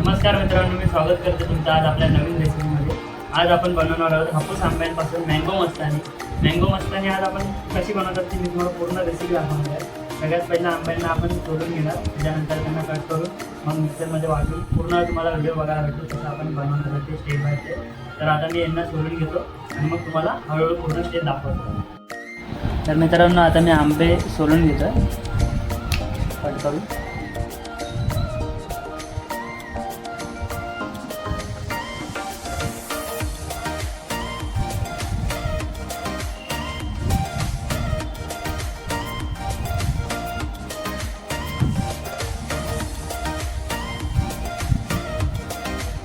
नमस्कार मित्रांनो मी स्वागत करते तुमचं आज आपल्या नवीन रेसिपीमध्ये आज आपण बनवणार आहोत हापूस आंब्यांपासून मँगो मस्तानी. मँगो मस्तानी आज आपण कशी बनवतात ती मी तुम्हाला पूर्ण रेसिपी दाखवणार आहे. सगळ्यात पहिला आंब्यांना आपण तोडून घेणार त्याच्यानंतर त्यांना कट करून मग मिक्सरमध्ये वाटून पूर्ण तुम्हाला व्हिडिओ बघायला भेटतो तसं आपण बनवणार ते स्टेप बाय स्टेप तर आता मी यांना सोडून घेतो आणि मग तुम्हाला हळूहळू पूर्ण स्टेप दाखवतो. तर मित्रांनो आता मी आंबे सोलून घेतो कट करून.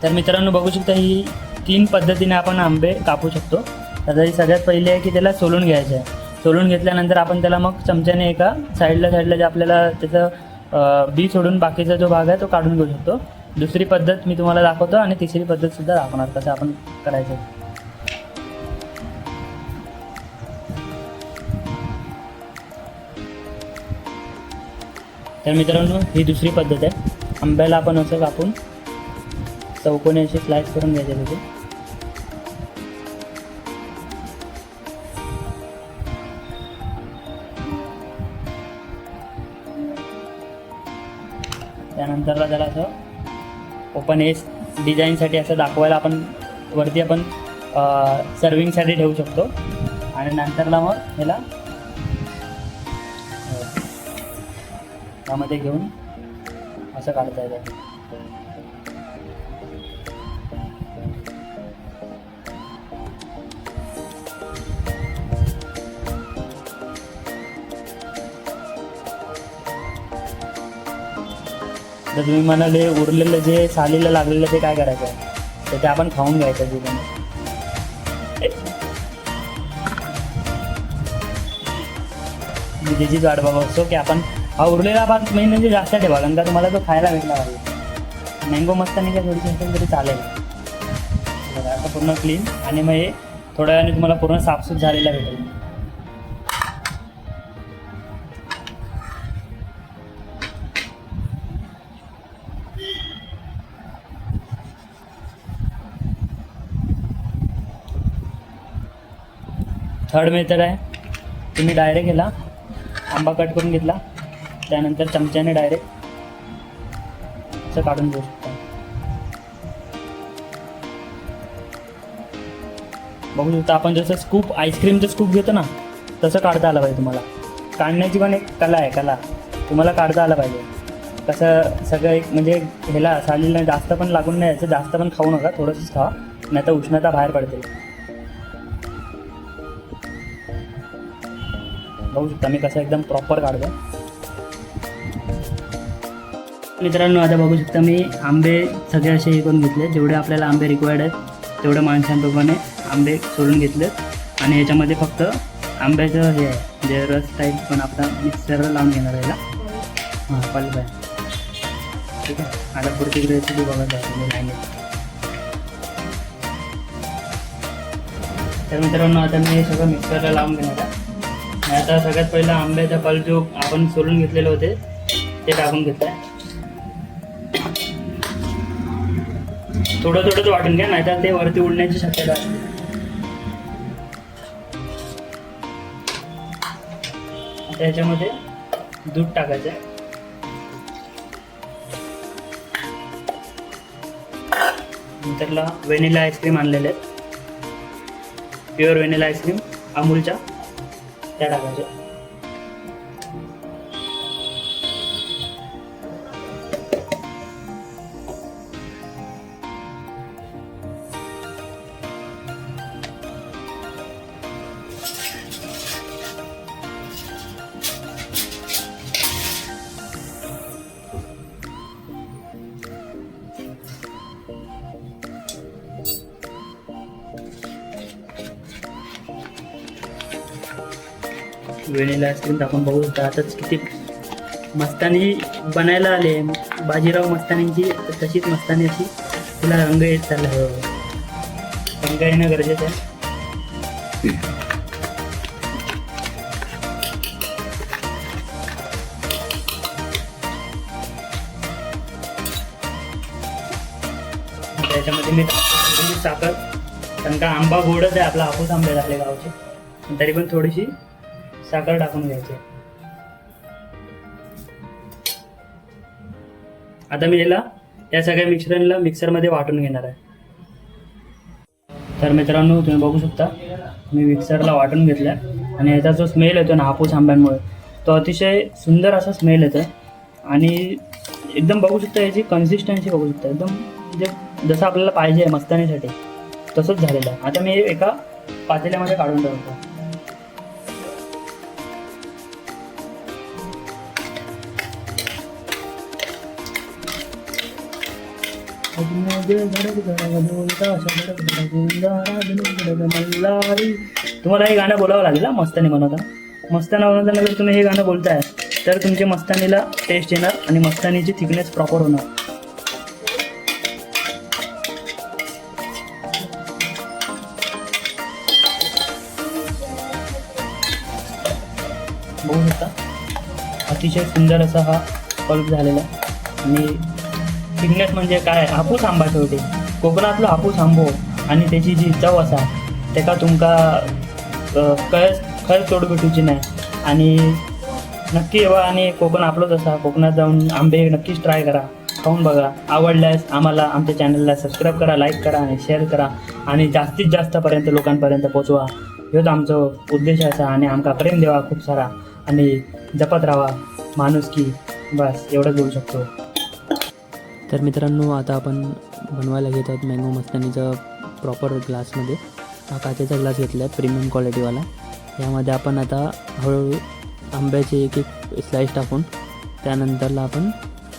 तर मित्रांनो बघू शकता ही तीन पद्धतीने आपण आंबे कापू शकतो. तर ही सगळ्यात पहिले आहे की त्याला सोलून घ्यायचं आहे. सोलून घेतल्यानंतर आपण त्याला मग चमच्याने एका साईडला साईडला जे आपल्याला त्याचं बी सोडून बाकीचा जो भाग आहे तो काढून घेऊ शकतो. दुसरी पद्धत मी तुम्हाला दाखवतो आणि तिसरी पद्धतसुद्धा दाखवणार कसं आपण करायचं तर मित्रांनो ही दुसरी पद्धत आहे. आंब्याला आपण असं कापून चौकोनी असे स्लाइस करून घ्यायचे त्याचे. त्यानंतरला त्याला असं ओपन एस डिझाईनसाठी असं दाखवायला आपण वरती आपण सर्विंगसाठी ठेवू शकतो. आणि नंतरला मग ह्याला त्यामध्ये घेऊन असं काढता येतं. तर तुम्ही म्हणाले उरलेलं जे सालीला लागलेलं ते काय करायचं? आहे तर ते आपण खाऊन घ्यायचं दुधाने मी त्याचीच वाट बघत असतो की आपण हा उरलेला भाग मेन म्हणजे जास्त ठेवा कारण का तुम्हाला तो खायला भेटला पाहिजे. मँगो मस्तानी काय थोडीशी असेल तरी चालेल. बघा आता पूर्ण क्लीन आणि मग हे थोड्या वेळाने तुम्हाला पूर्ण साफसूफ झालेला भेटेल. थर्ड मेथड आहे. तुम्ही डायरेक्ट ह्याला आंबा कट करून घेतला. त्यानंतर चमच्याने डायरेक्ट असं काढून घेऊ शकता. बघू शकता आपण जसं स्कूप आईस्क्रीमचं स्कूप घेतो ना तसं काढता आलं पाहिजे तुम्हाला. काढण्याची पण एक कला आहे कला. तुम्हाला काढता आलं पाहिजे. कसं सगळं एक म्हणजे ह्याला सालीला जास्त पण लागून नाही यायचं जास्त पण खाऊ नका थोडंसंच खावा. नाही तर उष्णता बाहेर पडते. बघू शकता मी कसं एकदम प्रॉपर काढतो मित्रांनो आता बघू शकता मी आंबे सगळे असे हे करून घेतले. जेवढे आपल्याला आंबे रिक्वायर्ड आहेत तेवढे माणसांप्रमाणे आंबे सोडून घेतले आणि याच्यामध्ये फक्त आंब्याचं हे आहे जे रस टाईप पण आपला मिक्सरला लावून घेणार आहे याला. हां पल्प आहे. ठीक आहे. आता पुढची रेसिपी बघत आहे नाही तर मित्रांनो आता मी हे सगळं मिक्सरला लावून घेणार आहे. आता सगळ्यात पहिला आंब्याचा पल जो आपण सोलून घेतलेले होते ते टाकून घेतलं आहे थोडं थोडंच वाटून घ्या नाहीतर ते वरती उडण्याची शक्यता असते. त्याच्यामध्ये दूध टाकायचं आहे. नंतरला व्हॅनिला आईस्क्रीम आणलेले आहेत प्युअर व्हॅनिला आईस्क्रीम अमूलच्या. Yeah. व्हॅनिला आईस्क्रीम टाकून बघू शकता. आताच किती मस्तानी बनायला आले. बाजीराव मस्तानींची तशीच मस्तानी अशी तिला रंग येत चालला. हळूहळू रंग येणं गरजेचं आहे. त्याच्यामध्ये मी साखर कारण का आंबा गोडच आहे. आपला हापूस आंबे आपल्या गावचे. तरी पण थोडीशी साखर टाकून घ्यायची. आता मी याला या सगळ्या मिश्रणला मिक्सरमध्ये वाटून घेणार आहे. तर मित्रांनो तुम्ही बघू शकता मी मिक्सरला वाटून घेतला आणि याचा जो स्मेल येतो ना हापूस आंब्यांमुळे तो अतिशय सुंदर असा स्मेल येतो आणि एकदम बघू शकता याची कन्सिस्टन्सी बघू शकता. एकदम म्हणजे जसं आपल्याला पाहिजे मस्तानीसाठी तसंच झालेलं आहे. आता मी एका पातेल्यामध्ये काढून ठेवतो तुम्हाला हे गाणं बोलावं लागेल मस्तानी बनवताना मस्ताना बनवताना जर तुम्ही हे गाणं बोलताय तर तुमच्या मस्तानीला टेस्ट येणार आणि मस्तानीची थिकनेस प्रॉपर होणार. बघू शकता? अतिशय सुंदर असा हा पल्प झालेला आणि थिकनेस म्हणजे काय? हापूस आंबा शेवटी कोकणातलो हापूस आंबो आणि त्याची जी चव असा तेका तुमका खय खर तोड भेटूची नाही. आणि नक्की येवा आणि कोकण आपलंच असा. कोकणात जाऊन आंबे नक्कीच ट्राय करा. खाऊन बघा. आवडल्यास आम्हाला आमच्या चॅनलला सबस्क्राईब करा लाईक करा आणि शेअर करा. आणि जास्तीत जास्तपर्यंत लोकांपर्यंत पोचवा ह्योच आमचो उद्देश असा आणि आमका प्रेम देवा खूप सारा. आणि जपत राहा माणूस की बस एवढंच बोलू शकतो. तर मित्रांनो आता आपण बनवायला घेत आहोत मँगो मस्तानीचा प्रॉपर ग्लासमध्ये हा काचेचा ग्लास घेतला आहे प्रीमियम क्वालिटीवाला यामध्ये आपण आता हळूहळू आंब्याचे एक एक स्लाईस टाकून त्यानंतरला आपण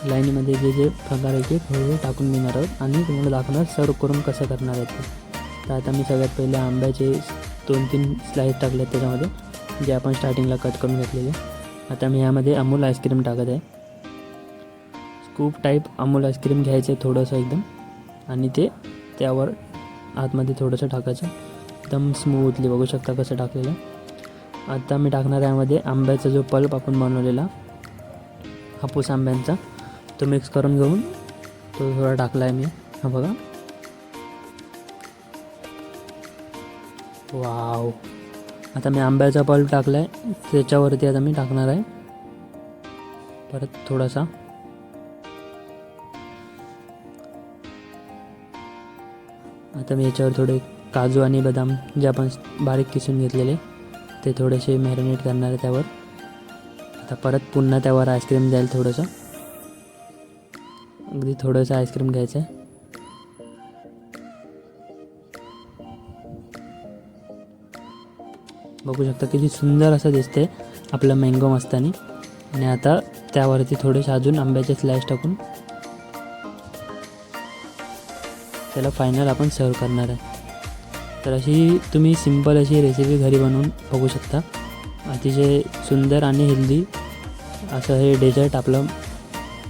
लाईनीमध्ये जे जे प्रकार आहे ते हळूहळू टाकून घेणार आहोत. आणि तुम्हाला दाखवणार सर्व करून कसं करणार आहे तर आता मी सगळ्यात पहिले आंब्याचे दोन तीन स्लाईस टाकले आहेत त्याच्यामध्ये जे आपण स्टार्टिंगला कट करून घेतलेले. आता मी यामध्ये अमूल आईस्क्रीम टाकत आहे. स्कूप टाईप अमूल आईस्क्रीम घ्यायचं आहे थोडंसं एकदम. आणि ते त्यावर आतमध्ये थोडंसं टाकायचं. एकदम स्मूथली बघू शकता कसं टाकलेलं आहे. आता मी टाकणार त्यामध्ये यामध्ये आंब्याचा जो पल्प आपण बनवलेला हापूस आंब्यांचा तो मिक्स करून घेऊन तो थोडा टाकला आहे मी. हा बघा. वाव. आता मी आंब्याचा पल्प टाकला आहे त्याच्यावरती आता मी टाकणार आहे. परत थोडासा आता मी याच्यावर थोडे काजू आणि बदाम जे आपण बारीक किसून घेतलेले ते थोडेसे मॅरिनेट करणार आहे त्यावर. आता परत पुन्हा त्यावर आईस्क्रीम द्याल थोडंसं. अगदी थोडंसं आईस्क्रीम घ्यायचं आहे बघू शकता किती सुंदर असं दिसते आपलं मँगो मस्तानी. आणि आता त्यावरती थोडेसे अजून आंब्याचे स्लाइस टाकून त्याला फायनल आपण सर्व करणार आहे. तर अशी तुम्ही सिंपल अशी रेसिपी घरी बनवून बघू शकता. अतिशय सुंदर आणि हेल्दी असं हे डेझर्ट आपलं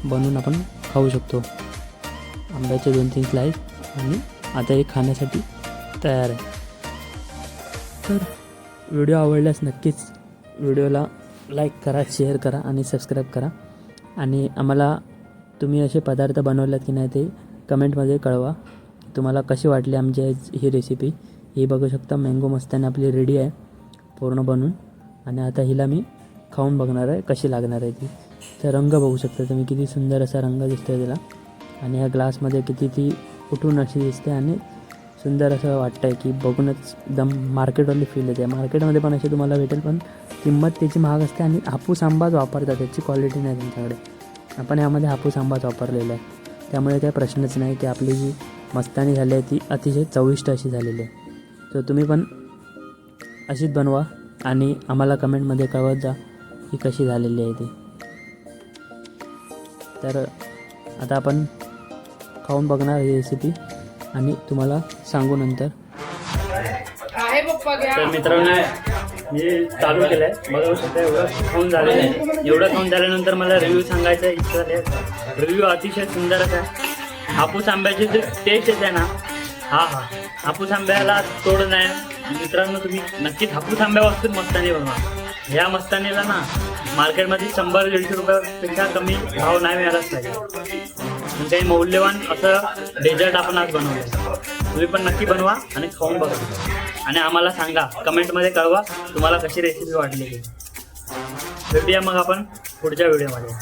बनवून आपण खाऊ शकतो. आंब्याचे दोन तीन स्लाईस आणि आता हे खाण्यासाठी तयार आहे. तर व्हिडिओ आवडल्यास नक्कीच व्हिडिओला लाईक करा शेअर करा आणि सबस्क्राईब करा. आणि आम्हाला तुम्ही असे पदार्थ बनवल्यात की नाही ते कमेंटमध्ये कळवा. तुम्हाला कशी वाटली आमची ही रेसिपी ही बघू शकता मँगो मस्तानी आपली रेडी आहे पूर्ण बनून. आणि आता हिला मी खाऊन बघणार आहे कशी लागणार आहे ती. तर रंग बघू शकता तुम्ही किती सुंदर असा रंग दिसतो आहे तिला. आणि ह्या ग्लासमध्ये किती ती उठून अशी दिसते आणि सुंदर असं वाटतं आहे की बघूनच एकदम मार्केटवाली फील येते. मार्केटमध्ये पण अशी तुम्हाला भेटेल पण किंमत त्याची महाग असते आणि हापूस आंबाच वापरतात त्याची क्वालिटी नाही त्यांच्याकडे आपण यामध्ये हापूस आंबाच वापरलेला आहे. त्यामुळे काही प्रश्नच नाही की आपली जी मस्तानी झाली आहे ती अतिशय चविष्ट अशी झालेली आहे. तर तुम्ही पण अशीच बनवा आणि आम्हाला कमेंटमध्ये कळवत जा की कशी झालेली आहे ती. तर आता आपण खाऊन बघणार ही रेसिपी आणि तुम्हाला सांगू नंतर. तर मित्रांनो मी चालू केलंय. बघू शकता एवढं खाऊन झालेलं आहे. एवढं खाऊन झाल्यानंतर मला रिव्ह्यू सांगायचा इच्छा झाली रिव्ह्यू अतिशय सुंदर असा आहे. हापूस आंब्याची जी टेस्ट येते ना हा हा. हापूस आंब्याला तोड नाही. मित्रांनो तुम्ही नक्कीच हापूस आंब्यापासून मस्तानी बनवा. ह्या मस्तानीला ना मार्केटमध्ये शंभर दीडशे रुपयापेक्षा कमी भाव नाही मिळालाच पाहिजे. काही मौल्यवान असं डेझर्ट आपण आज बनवलं तुम्ही पण नक्की बनवा आणि खाऊन बघा. आणि आम्हाला सांगा कमेंटमध्ये कळवा तुम्हाला कशी रेसिपी वाटली. भेटूया मग आपण पुढच्या व्हिडिओमध्ये